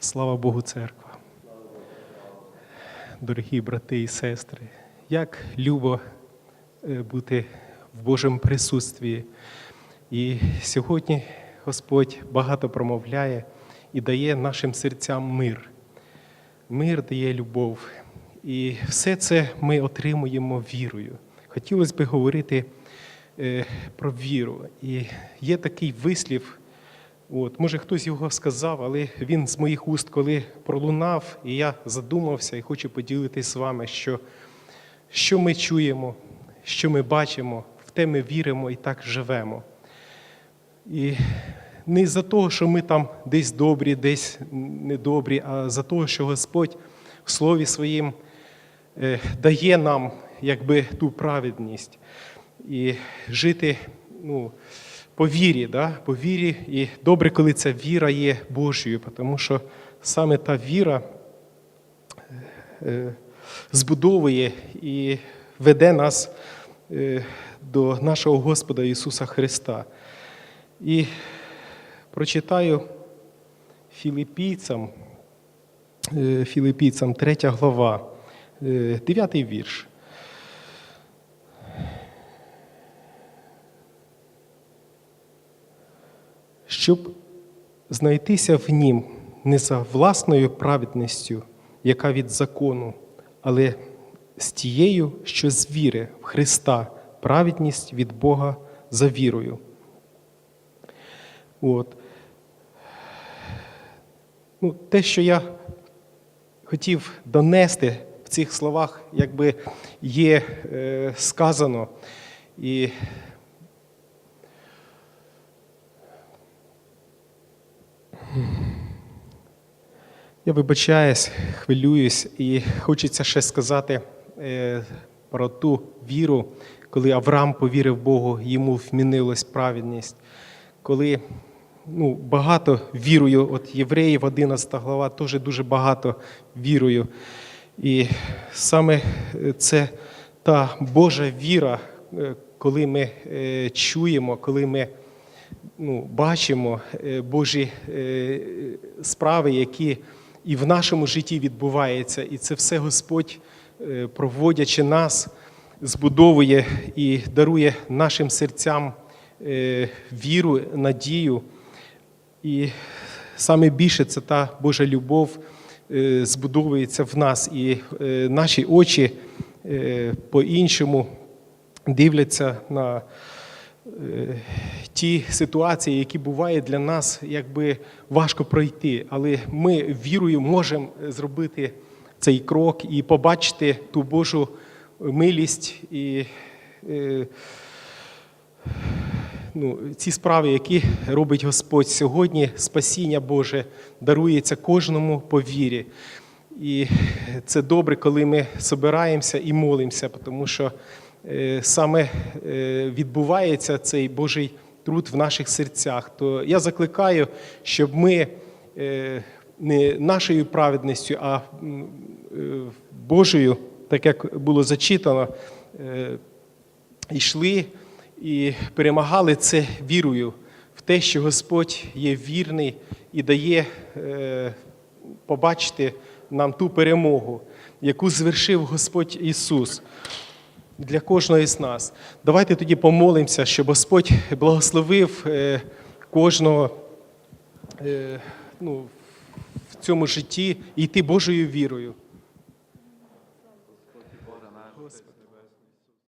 Слава Богу, церква. Дорогі брати і сестри, як любо е, бути в Божому присутстві. І сьогодні Господь багато промовляє і дає нашим серцям мир. Мир дає любов. І все це ми отримуємо вірою. Хотілося б говорити е, про віру. І є такий вислів, От, може, хтось його сказав, але він з моїх уст, коли пролунав, і я задумався і хочу поділитися з вами, що, що ми чуємо, що ми бачимо, в те ми віримо і так живемо. І не за того, що ми там десь добрі, десь недобрі, а за того, що Господь в Слові Своїм е, дає нам якби ту праведність і жити ну, по вірі, да? по вірі. І добре, коли ця віра є Божою, тому що саме та віра е, збудовує і веде нас е, до нашого Господа Ісуса Христа. І прочитаю філіпійцям, е, філіпійцям 3 глава, 9 вірш. Щоб знайтися в нім не за власною праведністю, яка від закону, але з тією, що з віри в Христа, праведність від Бога за вірою. От. Ну, Те, що я хотів донести в цих словах, якби є е, сказано. І Я вибачаюсь, хвилююсь, і хочеться ще сказати е, про ту віру, коли Авраам повірив Богу, йому вмінилась праведність. Коли ну, багато вірою, от євреїв, 11 глава, теж дуже багато вірою. І саме це та Божа віра, е, коли ми е, чуємо, коли ми ну, бачимо е, Божі е, справи, які і в нашому житті відбуваються. І це все Господь, е, проводячи нас, збудовує і дарує нашим серцям е, віру, надію. І саме більше це та Божа любов е, збудовується в нас, і наші очі по-іншому дивляться на ті ситуації, які бувають для нас, якби важко пройти. Але ми вірою можемо зробити цей крок і побачити ту Божу милість і е, ну, ці справи, які робить Господь сьогодні, спасіння Боже дарується кожному по вірі. І це добре, коли ми збираємося і молимося, тому що е, саме е, відбувається цей Божий труд в наших серцях. То я закликаю, щоб ми е, не нашою праведністю, а е, Божою, так як було зачитано, е, йшли і перемагали це вірою в те, що Господь є вірний і дає е, побачити нам ту перемогу, яку звершив Господь Ісус для кожного з нас. Давайте тоді помолимося, щоб Господь благословив е, кожного е, ну, в цьому житті і йти Божою вірою.